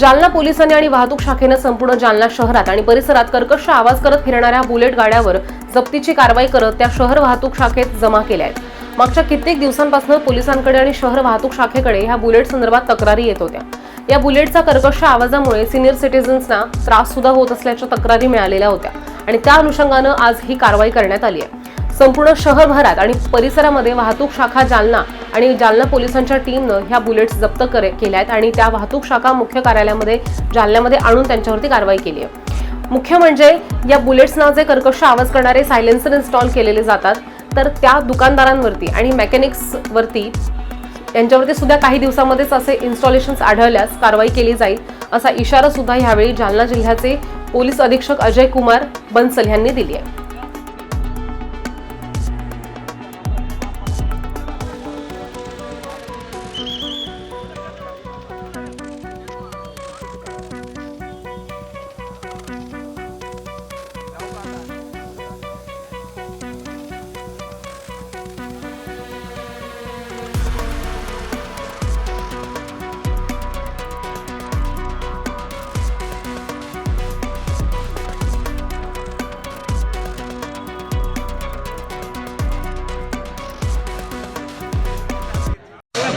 जालना पोलिसांनी आणि वाहतूक शाखेनं संपूर्ण जालना शहरात आणि परिसरात कर्कश आवाज करत फिरणाऱ्या बुलेट गाड्यावर जप्तीची कारवाई करत त्या शहर वाहतूक शाखेत जमा केल्या आहेत. मागच्या कित्येक दिवसांपासून पोलिसांकडे आणि शहर वाहतूक शाखेकडे ह्या बुलेट संदर्भात तक्रारी येत होत्या. या बुलेटचा कर्कश आवाजामुळे सिनियर सिटीजन्सना त्रास सुद्धा होत असल्याच्या तक्रारी मिळालेल्या होत्या आणि त्या अनुषंगानं आज ही कारवाई करण्यात आली आहे. संपूर्ण शहरभरात आणि परिसरामध्ये वाहतूक शाखा जालना आणि जालना पोलिसांच्या टीमनं ह्या बुलेट्स जप्त करे केल्या आहेत आणि त्या वाहतूक शाखा मुख्य कार्यालयामध्ये जालन्यामध्ये आणून त्यांच्यावरती कारवाई केली आहे. मुख्य म्हणजे या बुलेट्सना जे कर्कश आवाज करणारे सायलेन्सर इन्स्टॉल केलेले जातात तर त्या दुकानदारांवरती आणि मेकॅनिक्सवरती यांच्यावरती सुद्धा काही दिवसामध्येच असे इन्स्टॉलेशन्स आढळल्यास कारवाई केली जाईल असा इशारा सुद्धा यावेळी जालना जिल्ह्याचे पोलीस अधीक्षक अजय कुमार बन्सल यांनी दिली आहे.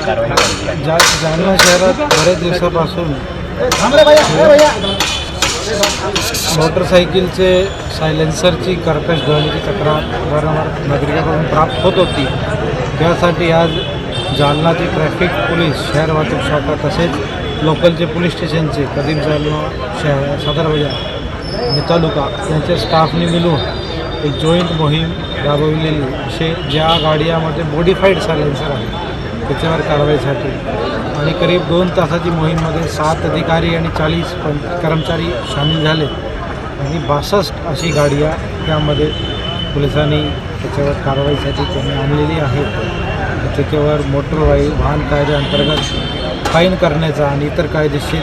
कारवाई केली आहे. जा जालना शहरात बरेच दिवसापासून मोटरसायकलचे सायलेन्सरची कर्कश ध्वनीची तक्रार वारंवार नागरिकांकडून प्राप्त होत होती. त्यासाठी आज जालनाचे ट्रॅफिक पोलीस शहर वाहतूक शाखा तसेच लोकलचे पोलीस स्टेशनचे कदीम जालना शहर सदर बाजार आणि तालुका यांच्या स्टाफने मिळून एक जॉईंट मोहीम राबवलेली असे ज्या गाड्यामध्ये मॉडिफाईड सायलेन्सर आहे. त्याच्यावर कारवाईसाठी. आणि करीब दोन तासाची मोहीममध्ये सात अधिकारी आणि चाळीस कर्मचारी सामील झाले. आणि बासष्ट अशी गाड्या त्यामध्ये पोलिसांनी त्याच्यावर कारवाईसाठी त्यांनी आणलेली आहे त्याच्यावर मोटर वाई वाहन कायद्याअंतर्गत फाईन करण्याचा आणि इतर कायदेशीर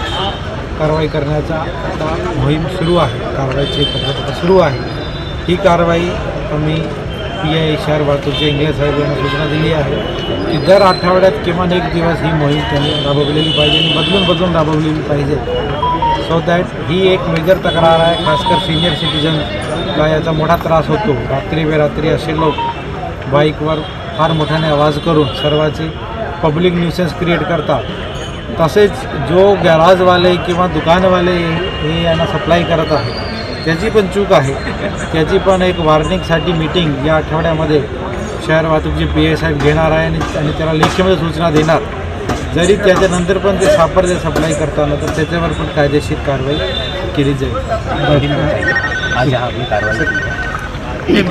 कारवाई करण्याचा आता मोहीम सुरू आहे. कारवाईची पद्धत सुरू आहे. ही कारवाई आम्ही पी आय शहर वाहतूकचे इंग्लिश साहेब यांना सूचना दिली आहे. की दर आठवड्यात किमान एक दिवस ही मोहीम त्यांनी राबवलेली पाहिजे आणि बदलून बदलून राबवलेली पाहिजे. सो दॅट ही एक मेजर तक्रार आहे खासकर सिनियर सिटीजनला याचा मोठा त्रास होतो. रात्री बेरात्री असे लोक बाईकवर फार मोठ्याने आवाज करून सर्वांची पब्लिक न्यूसेन्स क्रिएट करतात. तसेच जो गॅराजवाले किंवा दुकानवाले हे यांना सप्लाय करत आहे त्याची पण चूक आहे. त्याची पण एक वॉर्निंगसाठी मीटिंग या आठवड्यामध्ये शहर वाहतूकचे पी एस साहेब घेणार आहे आणि आणि त्याला लेखीमध्ये सूचना देणार. जरी त्याच्यानंतर पण ते सापडले सप्लाय करताना तर त्याच्यावर पण कायदेशीर कारवाई केली जाईल. आज हा कारवाई